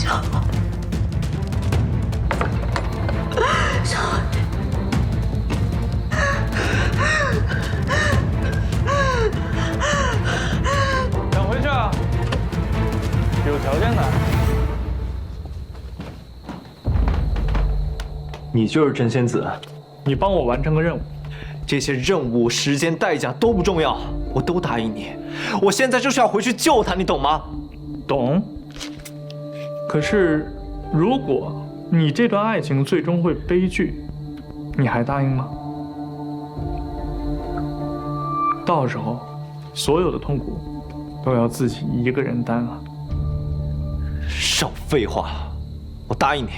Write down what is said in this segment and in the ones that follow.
蝴蝶，救我！小蝴蝶。想回去啊？有条件的。你就是真仙子，你帮我完成个任务，这些任务、时间、代价都不重要，我都答应你。我现在就是要回去救他，你懂吗？懂？可是，如果你这段爱情最终会悲剧，你还答应吗？到时候，所有的痛苦都要自己一个人担了！少废话，我答应你。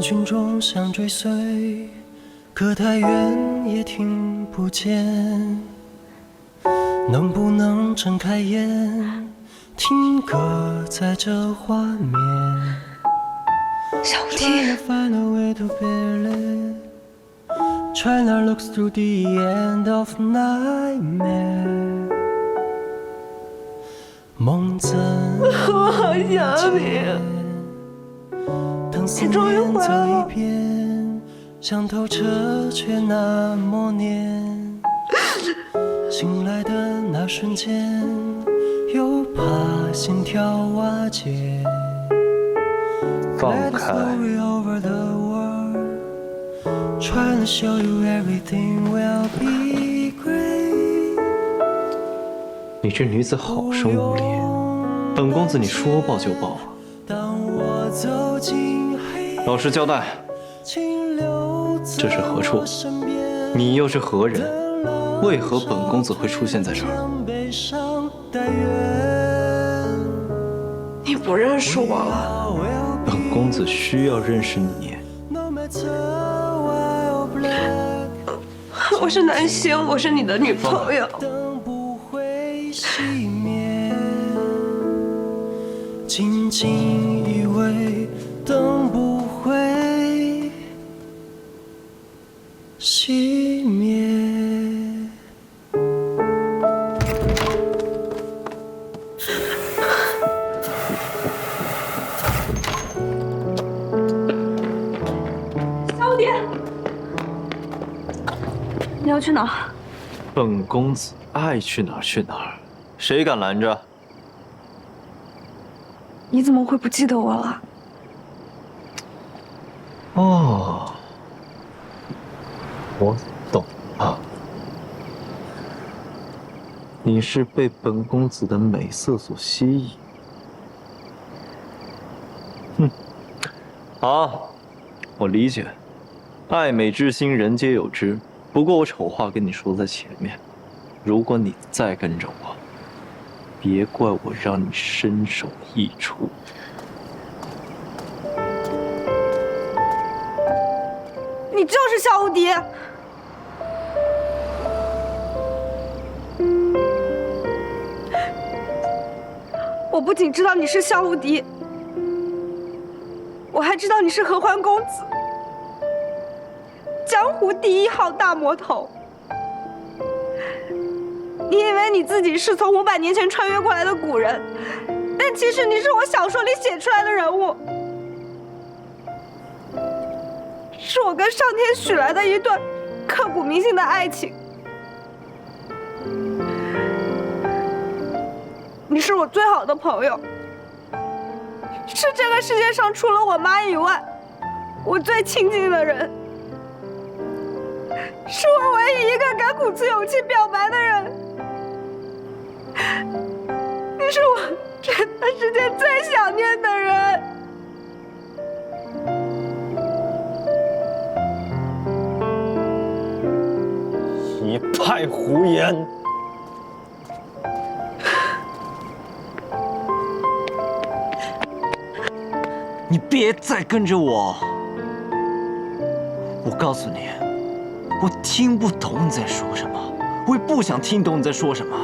人群中想追随，可太远也听不见。能不能睁开眼，听歌在这画面小蝴 Trying 蝶 to，find a way to be china looks through the end of nightmare. 梦怎我好想你。当思念走一遍，想透彻却那么黏。醒来的那瞬间，又怕心跳瓦解。放 Let the 开，story over the world, trying to show you everything will be great. 你这女子好生无礼，本公子你说抱就抱。老实交代，请留在这是何处我身边你又是何人？为何本公子会出现在这儿？将悲伤带远。你不认识我了？本公子需要认识你。我是南星，我是你的女朋友。熄灭。小蝴蝶，你要去哪儿？本公子爱去哪儿去哪儿，谁敢拦着？你怎么会不记得我了？哦，我懂了，你是被本公子的美色所吸引。哼，好，我理解，爱美之心人皆有之。不过我丑话跟你说在前面，如果你再跟着我，别怪我让你身首异处。你就是小蝴蝶。我不仅知道你是萧无敌，我还知道你是合欢公子，江湖第一号大魔头。你以为你自己是从五百年前穿越过来的古人，但其实你是我小说里写出来的人物。是我跟上天许来的一段刻骨铭心的爱情。你是我最好的朋友，是这个世界上除了我妈以外，我最亲近的人，是我唯一一个敢鼓足勇气表白的人。你是我这段时间最想念的人。一派胡言！你别再跟着我！我告诉你，我听不懂你在说什么，我也不想听懂你在说什么。